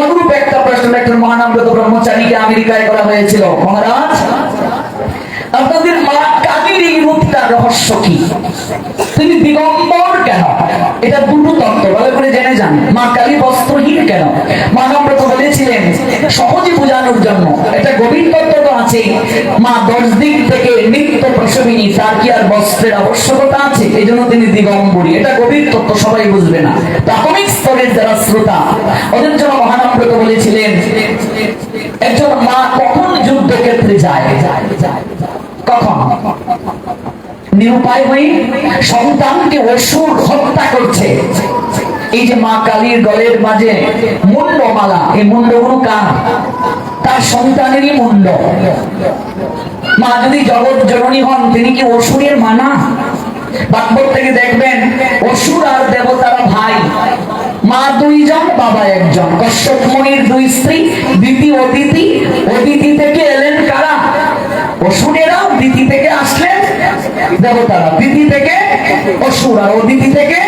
অনুরূপ একটা প্রশ্ন একজন মহানামব্রত ব্রহ্মচারীকে আমেরিকায় করা হয়েছিল। মহারাজ আপনাদের রহস্য তিনি দিগম্বর কেন? এটা দুটো তত্ত্ব, ভালো করে জেনে যান। মা কালী বস্ত্রহীন কেন মহানব্রত বলেছিলেন, সহজে বোঝানোর জন্য। এটা গভীর তত্ত্ব তো আছে মা দশ দিক থেকে নিত্য প্রসবিনী, তার কি আর বস্ত্রের আবশ্যকতা আছে? এই জন্য তিনি দিগম্বরী। এটা গভীর তত্ত্ব, সবাই বুঝবে না। প্রাথমিক স্তরের যারা শ্রোতা, ওদের জন্য মহানব্রত বলেছিলেন, একজন মা কখন যুদ্ধক্ষেত্রে যায় যায় যায়? নিরুপায় হয়ে সন্তানকে অসুর হত্যা করছে। এই যে মা কালীর গলের মাঝে মুন্ডমালা, এই মুন্ডগুলো কার? তার সন্তানেরই মুন্ড। মা যদি জগৎ জননী হন, তিনি কি অসুরের মানা? থেকে দেখবেন, অসুর আর দেবতারা ভাই। মা দুইজন, বাবা একজন। কশ্যপ মুনির দুই স্ত্রী দিতি অদিতি অদিতি থেকে এলেন কারা? অসুরেরা দিতি থেকে আসলেন। দেবতারা দিদি থেকে অসুর আর অদিতি থেকে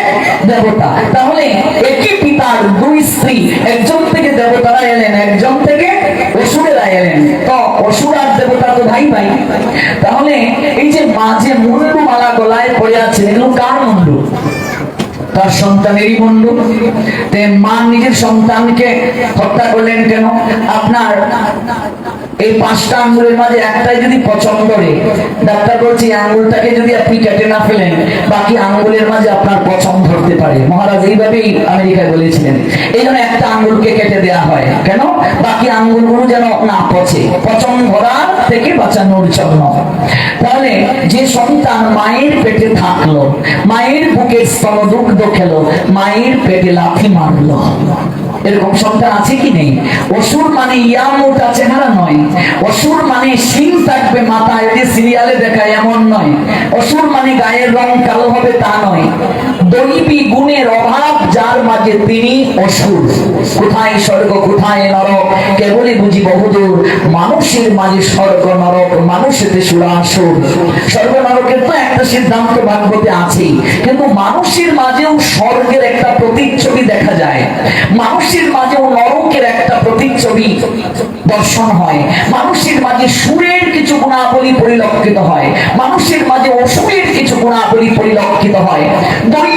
দেবতা। তাহলে একই পিতার দুই স্ত্রী, একজন থেকে দেবতারা এলেন, একজন থেকে অসুরেরা এলেন। তো অসুর আর দেবতা তো ভাই ভাই। তাহলে এই যে মাঝে মুন্ডু মালা গলায় পড়ে আছে, এগুলো কার মুন্ডু? তার সন্তানেরই বন্ধু মা নিজের সন্তানকে হত্যা করলেন কেন? আপনার এই পাঁচটা আঙ্গুলের মাঝে একটাই যদি পছন্দ করে, ডাক্তার বলছে আঙ্গুলটাকে যদি আপনি কেটে না ফেলেন, বাকি আঙ্গুলের মাঝে আপনার পছন্দ ধরতে পারে। মহারাজ এইভাবেই আমেরিকায় বলেছিলেন। এই জন্য একটা আঙ্গুলকে কেটে দেওয়া হয়। কেন? বাকি আঙ্গুলগুলো যেন না পচে। পচন ধরার থেকে বাঁচানোর জন্য। তাহলে যে সন্তান মায়ের পেটে থাকল, মায়ের বুকের স্তনদুগ্ধ খেলো, মায়ের পেটে লাথি মারলো। এরকম শব্দ আছে কি নেই? অসুর মানে ইয়া মোটা চেহারা নয়। অসুর মানে সিং থাকবে মাথায় যে সিরিয়ালে দেখায়, এমন নয়। অসুর মানে গায়ের রং কালো হবে তা নয়। দৈবী গুণের অভাব যার মাঝে তিনি অসুর। কোথায় স্বর্গ, কোথায় নরক, কেবলই বুঝি বহুদূর। মানুষের মাঝে স্বর্গ, নরক, মানুষেতে সুরাসুর। স্বর্গ, নরকের তো একটা সিদ্ধান্ত ভাগবতে আছেই। কিন্তু মানুষের মাঝেও স্বর্গের একটা প্রতিচ্ছবি দেখা যায়। মানুষের মাঝেও নরকের একটা প্রতিচ্ছবি দর্শন হয়। মানুষের মাঝে সুরের কিছু গুণাবলী পরিলক্ষিত হয়। মানুষের মাঝে অসুরের কিছু গুণাবলী পরিলক্ষিত হয়।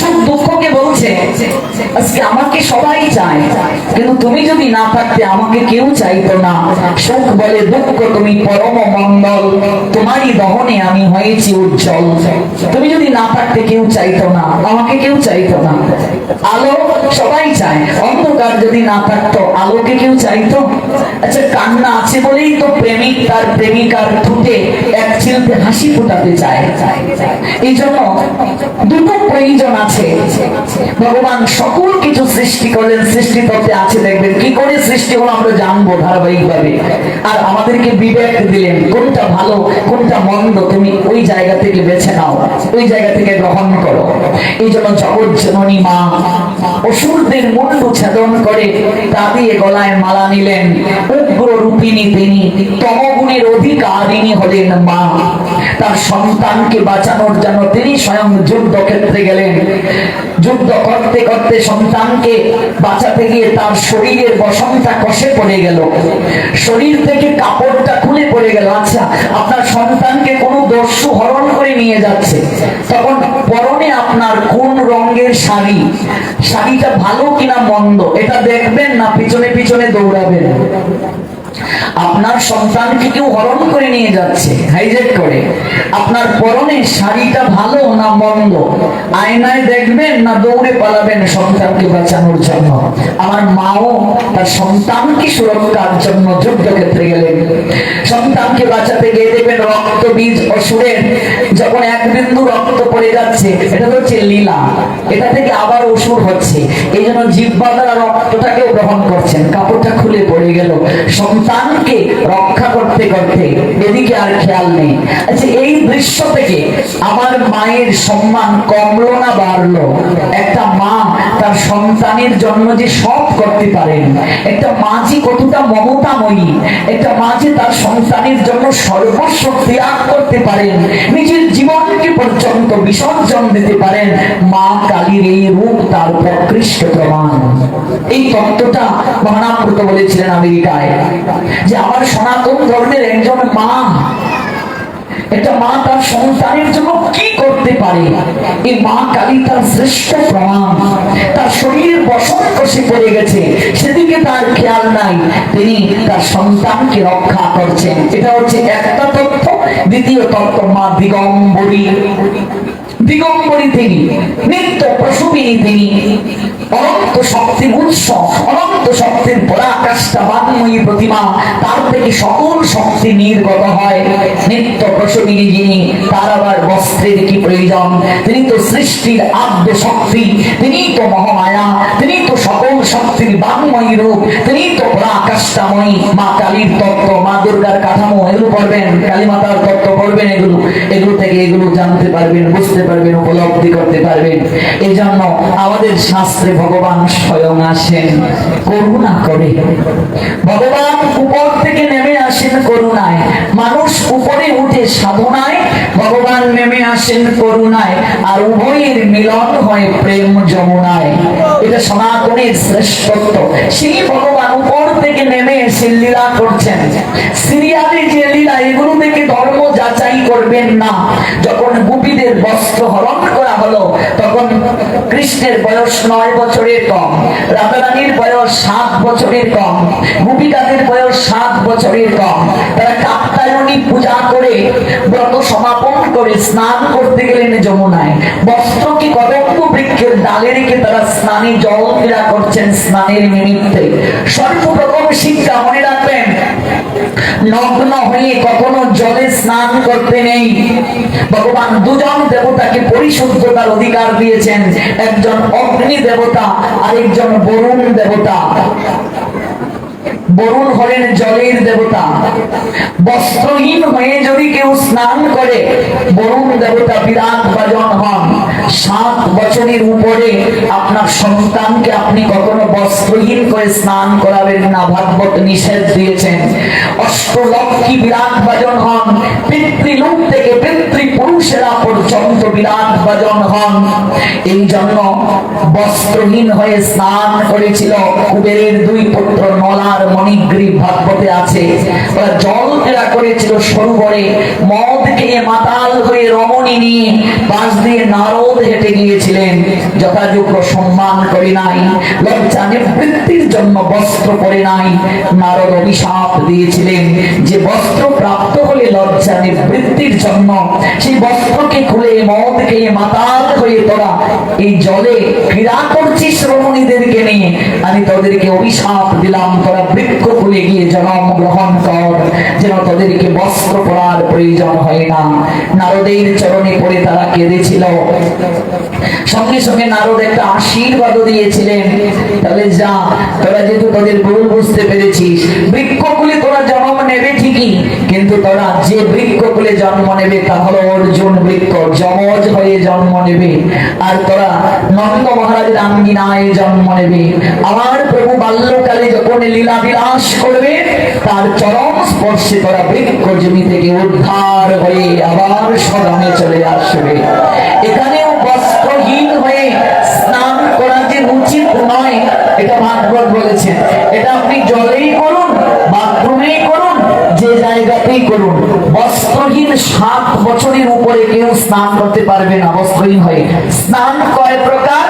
সুখ দুঃখকে বলছে, আজকে আমাকে সবাই চায়, কিন্তু তুমি যদি না থাকতে আমাকে কেউ চাইতো না। সুখ বলে, দুঃখ তুমি পরম মঙ্গল, তোমারই দহনে আমি হয়েছি উজ্জ্বল। তুমি যদি না থাকতে কেউ চাইতো না, আমাকে কেউ চাইতো না। আলো সবাই চায়, অন্ধকার যদি না থাকতো, আলোকে কেউ চাইতো? আচ্ছা কান্না আছে বলেই তো প্রেমিক তার প্রেমিকার ঠুটে এক চিলতে হাসি ফোটাতে চায়। এই জন্য দুটো প্রয়োজন আছে। ভগবান সকল কিছু সৃষ্টি করলেন সৃষ্টি করতে আছে, দেখবেন। কি করে সৃষ্টি হলো আমরা জানব ধারাবাহিক ভাবে আর আমাদেরকে বিবেক দিলেন, কোনটা ভালো, কোনটা মন্দ, তুমি ওই জায়গা থেকে বেছে নাও, ওই জায়গা থেকে গ্রহণ করো। এই জন্য জগৎ জননী মা অসুরদের মুন্ডু ছেদন করে তা দিয়ে গলায় মালা নিলেন। উগ্র রূপিনী তিনি, তমগুণের অধিকারিণী হলেন মা। তার সন্তানকে বাঁচানোর জন্য তিনি স্বয়ং যুদ্ধক্ষেত্রে গেলেন। যুদ্ধ করতে করতে সন্তানকে বাঁচাতে গিয়ে তার শরীরের কষে পড়ে গেল। শরীর থেকে কাপড়টা খুলে পড়ে গেল। আচ্ছা আপনার সন্তানকে কোনো দস্যু হরণ করে নিয়ে যাচ্ছে। তখন পরনে আপনার কোন রঙের শাড়ি? শাড়িটা ভালো কিনা মন্দ? এটা দেখবেন না পিছনে পিছনে দৌড়াবেন। আপনার সন্তানকে কেউ হরণ করে নিয়ে যাচ্ছে হাইজেক করে। আপনার পরনে শাড়িটা ভালো না মন্দ? আয়নায় দেখবেন না দৌড়ে পালাবেন সন্তানকে বাঁচানোর জন্য? আমার মাও তার সন্তানকে সুরক্ষার জন্য যুদ্ধক্ষেত্রে গেলেন। সন্তানকে বাঁচাতে গিয়ে দেখবেন রক্ত বীজ অসুরের যখন এক বিন্দু রক্ত পড়ে যাচ্ছে, এটা তো হচ্ছে লীলা। এটা থেকে আবার অসুর হচ্ছে। এই জন্য জিব্বা দ্বারা রক্তটাকেও গ্রহণ করছেন। কাপড়টা খুলে পড়ে গেল। সন্তানকে রক্ষা করতে করতে এদিকে আর খেয়াল নেই। আচ্ছা এই দৃশ্য থেকে আমার মায়ের সম্মান কমলো না বাড়লো? একটা মা তার সন্তানের জন্য যে সব করতে পারেন, একটা মা যে কতটা মমতাময়ী, একটা মা যে তার সন্তানের জন্য সর্বস্ব ত্যাগ করতে পারেন, নিজের জীবনকে পর্যন্ত বিসর্জন দিতে পারেন, মা কালীর এই রূপ তার প্রকৃষ্ট প্রমাণ। এই তত্ত্বটা মহানামৃত বলেছিলেন আমেরিকায়। যে আমার সনাতন ধর্মের একজন মা, একটা মা তার সন্তানের জন্য কি করতে পারে? এই মা কালী তার শ্রেষ্ঠ প্রমাণ তার শরীরের বসন কষে পড়ে গেছে। সেদিকে তার খেয়াল নাই। তিনি তার সন্তানকে রক্ষা করছেন। এটা হচ্ছে একটা তথ্য দ্বিতীয় তত্ত্ব মা দিগম্বরী। দিগম্বরী তিনি, নিত্য প্রসূপিনী তিনি। অনন্ত শক্তির উৎস, অনন্ত শক্তির পরাকাষ্ঠা বান্ময়ী প্রতিমা, তার থেকে সকল শক্তি নির্গত হয়। নিত্য প্রসবিনী যিনি, তার আবার বস্ত্রের কি প্রয়োজন? তিনি তো সৃষ্টির আদ্য শক্তি, তিনি তো মহামায়া, তিনি তো সকল শক্তির বান্ময়ী রূপ, তিনি তো পরাকাষ্ঠাময়ী। মা কালীর তত্ত্ব, মা দুর্গার কাঠামো, এগুলো পড়বেন কালী মাতার তত্ত্ব পড়বেন এগুলো। এগুলো থেকে এগুলো জানতে পারবেন, বুঝতে পারবেন, উপলব্ধি করতে পারবেন। এই জন্য আমাদের শাস্ত্রে ভগবান স্বয়ং আসেন। করুণা করে। ভগবান উপর থেকে নেমে আসেন করুণায়। মানুষ উপরে উঠে সাধনায়, ভগবান নেমে আসেন করুণায়, আর উভয়ের মিলন হয় প্রেম যমুনায়। এটা সনাতনের শ্রেষ্ঠত্ব। সেই ভগবান উপর থেকে নেমে এসে লীলা করছেন। সিরিয়ালে যে লীলা, এগুলো থেকে ধর্ম করবেন না। যখন গোপীদের বস্ত্র হরণ করা হলো, তখন কৃষ্ণের বয়স নয় বছরের কম রাধারানীর বয়স সাত বছরের কম, গোপিকাদের বয়স সাত বছরের কম। তারা কাত্তায়নী পূজা করে, ব্রত সমাপন করে স্নান করতে গেলেন যমুনায়। বস্ত্র কি কদম্ব বৃক্ষের ডালে রেখে তারা স্নানে জল ক্রীড়া করছেন স্নানের নিমিত্তে। সর্বপ্রথম শিক্ষা নগ্ন হয়ে কখনো জলে স্নান করতে নেই। ভগবান দুজন দেবতাকে পরিশুদ্ধতার অধিকার দিয়েছেন। একজন অগ্নি দেবতা, আরেকজন বরুণ দেবতা। বরুণ হলেন জলের দেবতা। বস্ত্রহীন হয়ে যদি কেউ স্নান করে, বরুণ দেবতা বিরাট হন। সাত বছরের উপরে আপনার সন্তানকে আপনি কখনো বস্ত্রহীন করে স্নান করাবেন না, ভাগবত নিষেধ দিয়েছেন। অষ্টলক্ষী বিরাট বাজন হন, পিতৃলোক থেকে পিতৃ পুরুষেরা পর্যন্ত বিরাট বাজন হন। এই জন্য বস্ত্রহীন হয়ে স্নান করেছিল কুবেরের দুই পুত্র নলার মণিগ্রী ভাগবতে আছে। ওরা জল ফেরা করেছিল সরোবরে, মদ খেয়ে মাতাল হয়ে রমণী নিয়ে পাশ দিয়ে নারদ হেঁটে গিয়েছিলেন। যথাযোগ্য সম্মান করে নাই। লজ্জা নিবৃত্তির জন্য বস্ত্র পরে নাই। নারদ অভিশাপ দিয়েছিলেন যে বস্ত্র প্রাপ্ত হলে লজ্জা নিবৃত্তির জন্য। সেই বস্ত্রকে খুলে মদ খেয়ে মাতাল হয়ে তোরা। এই জলে ক্রীড়া করছিস রমণীদেরকে নিয়ে। আমি তোদেরকে অভিশাপ দিলাম। তোরা বৃক্ষ খুলে গিয়ে জন্ম গ্রহণ কর। যেন তোদেরকে বস্ত্র পরার প্রয়োজন হয় না। নারদের চরণে পড়ে তারা কেঁদেছিল। সঙ্গে সঙ্গে নারদ একটা আশীর্বাদ দিয়েছিলেন। তাহলে যা, তোরা যেহেতু তোদের ভুল বুঝতে পেরেছিস, বৃক্ষকুলে তোরা জন্ম নেবে ঠিকই, কিন্তু তোরা যে বৃক্ষকুলে জন্ম নেবে তা হলো অর্জুন বৃক্ষ, যমজ হয়ে জন্ম নেবে। আর তোরা নন্দ মহারাজের আঙ্গিনায় জন্ম নেবে। আমার প্রভু বাল্যকালে যখন লীলা বিলাস করবে, তার চরম স্পর্শে তোরা বৃক্ষ জমি থেকে উদ্ধার হয়ে আবার সদনে চলে আসবে। এখানেও এটা ভাগবত বলেছেন। এটা আপনি জলেই করুন, বাথরুমেই করুন, যে জায়গাতেই করুন। বস্ত্রহীন সাত বছরের উপরে কেউ স্নান করতে পারবে না, বস্ত্রহীন হয়ে। স্নান কয় প্রকার?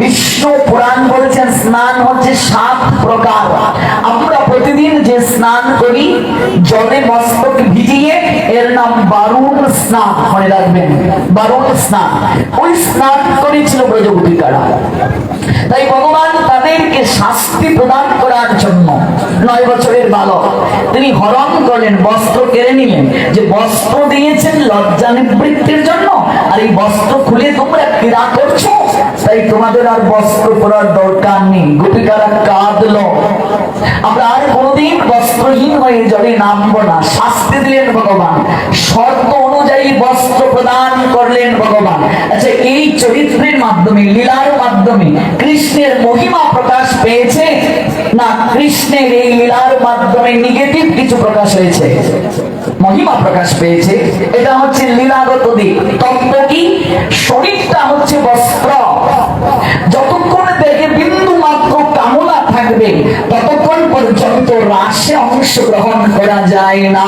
বিষ্ণু পুরাণ বলেছেন, স্নান হচ্ছে সাত প্রকার। আমরা প্রতিদিন যে স্নান করি, জলে মস্তক ভিজিয়ে, এর নাম বারুণ স্নান, মনে রাখবেন বারুণ স্নান। ওই স্নান করেছিল ব্রজগোপিকারা। তাই ভগবান তাদেরকে শাস্তি প্রদান করার জন্য নয় বছরের বালক, তিনি হরণ করলেন, বস্ত্র কেড়ে নিলেন। যে বস্ত্র দিয়েছেন, লজ্জা নিবৃত্তির জন্য, আর এই বস্ত্র খুলে তোমরা ক্রীড়া করছ তাই তোমাদের আর বস্ত্র পরার দরকার নেই। গোপিকারা কাঁদল। আমরা আর কোনোদিন বস্ত্রহীন হয়ে জলে নামবো না, শাস্তি দিলেন ভগবান। শর্ত অনুযায়ী বস্ত্র প্রদান করলেন ভগবান। আচ্ছা এই চরিত্রের মাধ্যমে, লীলার মাধ্যমে কৃষ্ণের মহিমা প্রকাশ পেয়েছে? না, কৃষ্ণের এই লীলার মাধ্যমে নেগেটিভ কিছু প্রকাশ হয়েছে? মহিমা প্রকাশ পেয়েছে। এটা হচ্ছে লীলাগত দিক। তত্ত্ব কি? শরীরটা হচ্ছে বস্ত্র। যতক্ষণ দেখে বিন্দু মাত্র কামনা থাকবে ততক্ষণ পর্যন্ত রাশে অংশগ্রহণ করা যায় না।